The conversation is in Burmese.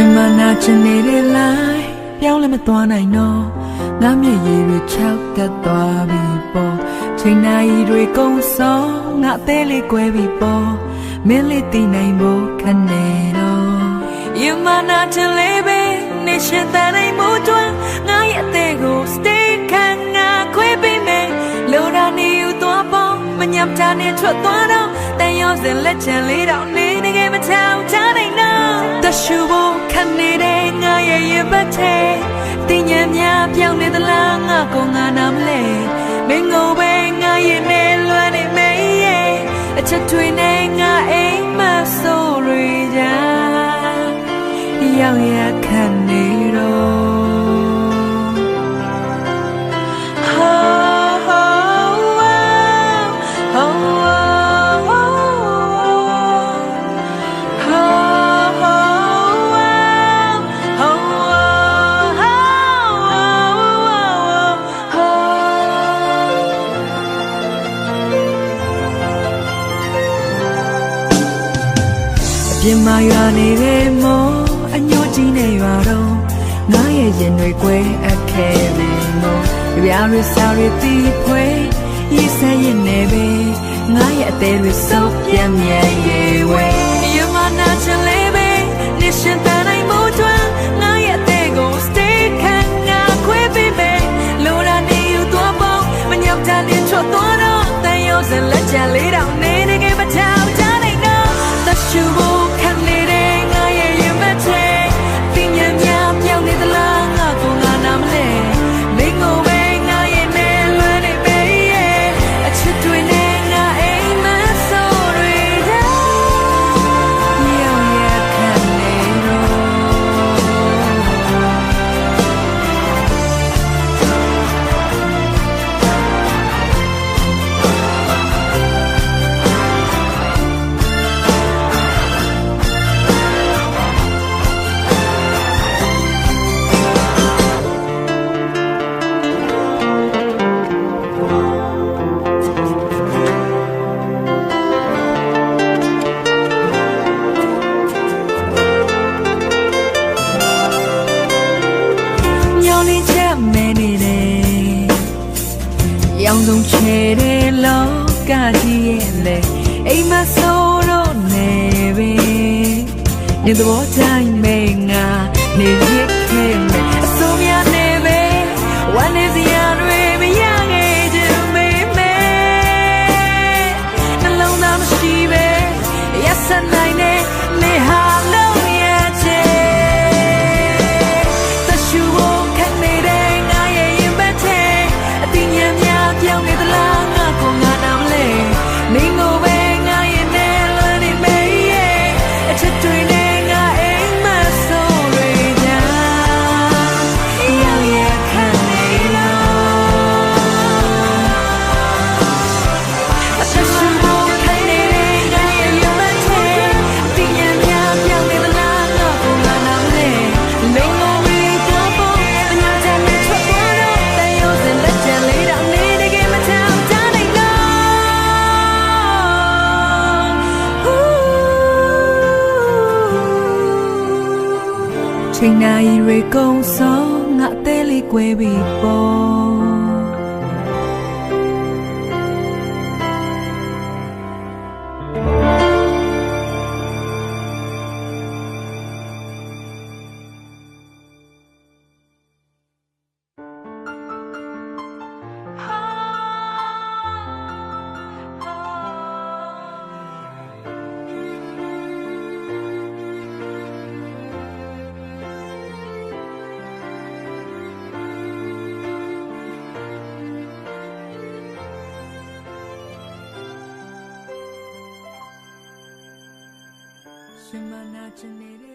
ရှင်မနာချင်နေတဲ့ line ပြောင်းလဲမသွားနိုင်တော့ငါမျက်ရည်တွေချောက်တက်သွားပြီပေါ့ချိန်နာရီတွေကုန်ဆုံးငါအသေးလေးကွဲပြီပေါ့မင်းလေးတည်နိုင်ဖို့ခက်နေတော့ယူမနာချင်လေးပဲနေရှင်တန်နိုင်မှုတွန်းငါရဲ့အသေးကို stay ခံငါခွဲပေးမယ်လိုရာနေယူသွားပေါ့မညပ်တာနဲ့ထွက်သွားတော့ တန်ရောစင်လက်ချင်လေးတော့နေနေကမချောင်ချနိုင်တော့တရှူဖို့ခံနေတဲ့ငါရဲ့ရင်ပတ်တဲ့တင်ញံများပြောင်းနေသလားငါကိုငါနာမလဲမင်းကိုပဲငါရဲ့နဲ့လွမ်းနေမေးရဲ့အချက်တွေနဲ့ငါအိမ်မဆိုးတွေကြရောက်ရခံနေတော့ ပြင်မာရွာနေတဲ့မောအညိုကြီးနဲ့ရွာတော့ငါရဲ့ရင်တွေကွဲအခဲနေမောကြပြားရစားရတီးဖွဲရီစဲရင်နေပဲငါရဲ့အသေးတွေစုပ်ပြန်မြန်ရေဝဲယမနာချင်လေးပဲနေရှင်တန်နိုင်မှုတွန်းငါရဲ့အသေးကို stay ခံငါခွဲပေးမယ်လိုရာနေယူသွားပေါ့မညောက်တာနဲ့ချော့သွားတော့တန်ရုံစလက်ချလေးတော မဲနေတယ်ရောင်စုံချဲတဲ့လောကကြီးရဲ့လေအိမ်မဆိုးတော့နေပဲနေသဘောတိုင်းမဲငါနေ ချိန်နာရီတွေကုန်ဆုံးငါအသေးလေးကွဲပြီပေါ့ ရှင်မနာချင်နေ